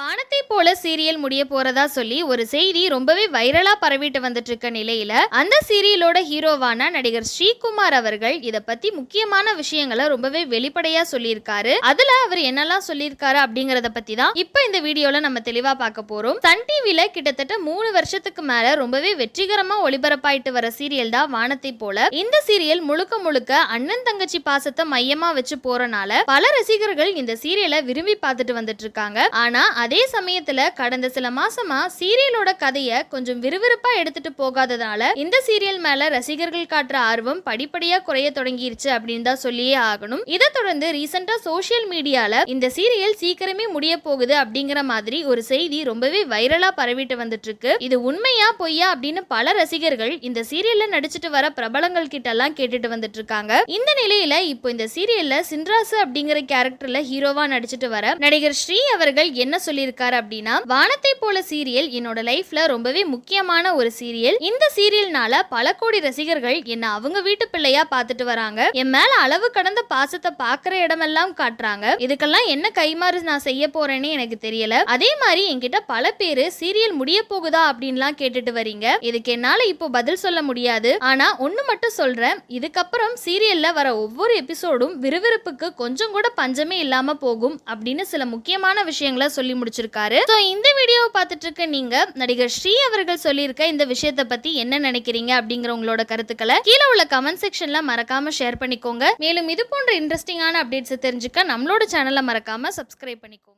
வானத்தை போல சீரியல் முடிய போறதா சொல்லி ஒரு செய்தி ரொம்பவே வைரலா பரவிட்டு வந்துட்டு இருக்க நிலையில அந்த சீரியலோட ஹீரோவான நடிகர் ஸ்ரீகுமார் அவர்கள் இத பத்தி முக்கியமான விஷயங்களை ரொம்பவே வெளிப்படையா சொல்லியிருக்காரு. அதுல அவர் என்னெல்லாம் சொல்லியிருக்காரு அப்படிங்கறத பத்தி தான் இப்ப இந்த வீடியோல நம்ம தெளிவா பார்க்க போறோம். சன் டிவில கிட்டத்தட்ட மூணு வருஷத்துக்கு மேல ரொம்பவே வெற்றிகரமா ஒளிபரப்பாயிட்டு வர சீரியல் தான் வானத்தை போல. இந்த சீரியல் முழுக்க முழுக்க அண்ணன் தங்கச்சி பாசத்தை மையமா வச்சு போறனால பல ரசிகர்கள் இந்த சீரியலை விரும்பி பார்த்துட்டு வந்துட்டு இருக்காங்க ஆனா அதே சமயத்துல கடந்த சில மாசமா சீரியலோட கதையை கொஞ்சம் விறுவிறுப்பா எடுத்துட்டு போகாததால இந்த சீரியல் மேல ரசிகர்கள் காட்டுற ஆர்வம் படிப்படியா குறைய தொடங்கிருச்சு அப்படின்னு தான் சொல்லியே ஆகணும். இதை தொடர்ந்து ரீசெண்டா சோஷியல் மீடியால இந்த சீரியல் சீக்கிரமே முடிய போகுது அப்படிங்கிற மாதிரி ஒரு செய்தி ரொம்பவே வைரலா பரவிட்டு வந்துட்டு இருக்கு இது உண்மையா பொய்யா அப்படின்னு பல ரசிகர்கள் இந்த சீரியல்ல நடிச்சிட்டு வர பிரபலங்கள் கிட்ட எல்லாம் கேட்டுட்டு வந்துட்டு இருக்காங்க இந்த நிலையில இப்போ இந்த சீரியல்ல சின்ராசு அப்படிங்கிற கேரக்டர்ல ஹீரோவா நடிச்சிட்டு வர நடிகர் ஸ்ரீ அவர்கள் என்ன சொல்லியிருக்காரு அப்படின்னா வானத்தை போல சீரியல் என்னோட லைஃப்ல ரொம்பவே முக்கியமான ஒரு சீரியல். இந்த சீரியல்னால பல கோடி ரசிகர்கள் என்ன அவங்க வீட்டு பிள்ளையா பார்த்துட்டு வராங்க. என் மேல அளவு கடந்த பாசத்தை பாக்குற இடமெல்லாம் காட்டுறாங்க. இதுக்கெல்லாம் என்ன கைமாறு நான் செய்ய போறேன்னு எனக்கு தெரியல. அதே மாதிரி என்கிட்ட பல பேரு சீரியல் முடிய போகுதா அப்படின்லாம் கேட்டுட்டு வரீங்க. இதுக்கு என்னால இப்போ பதில் சொல்ல முடியாது. ஆனா ஒண்ணு மட்டும் சொல்றேன். இதுக்கப்புறம் சீரியல்ல வர ஒவ்வொரு எபிசோடும் விறுவிறுப்புக்கு கொஞ்சம் கூட பஞ்சமே இல்லாம போகும் அப்படின்னு சில முக்கியமான விஷயங்களை சொல்லி முடிச்சிருக்காரு. ஸோ இந்த வீடியோவை பார்த்துட்டு இருக்க நீங்க நடிகர் ஸ்ரீ அவர்கள் சொல்லியிருக்க இந்த விஷயத்தை பத்தி என்ன நினைக்கிறீங்க அப்படிங்கிற உங்களோட கருத்துக்களை கீழே உள்ள கமெண்ட் செக்ஷன்ல மறக்காம ஷேர் பண்ணிக்கோங்க. மேலும் இது போன்ற இன்ட்ரெஸ்டிங்கான அப்டேட்ஸ் தெரிஞ்சுக்க நம்மளோட சேனலை மறக்காம சப்ஸ்கிரைப் பண்ணிக்கோங்க.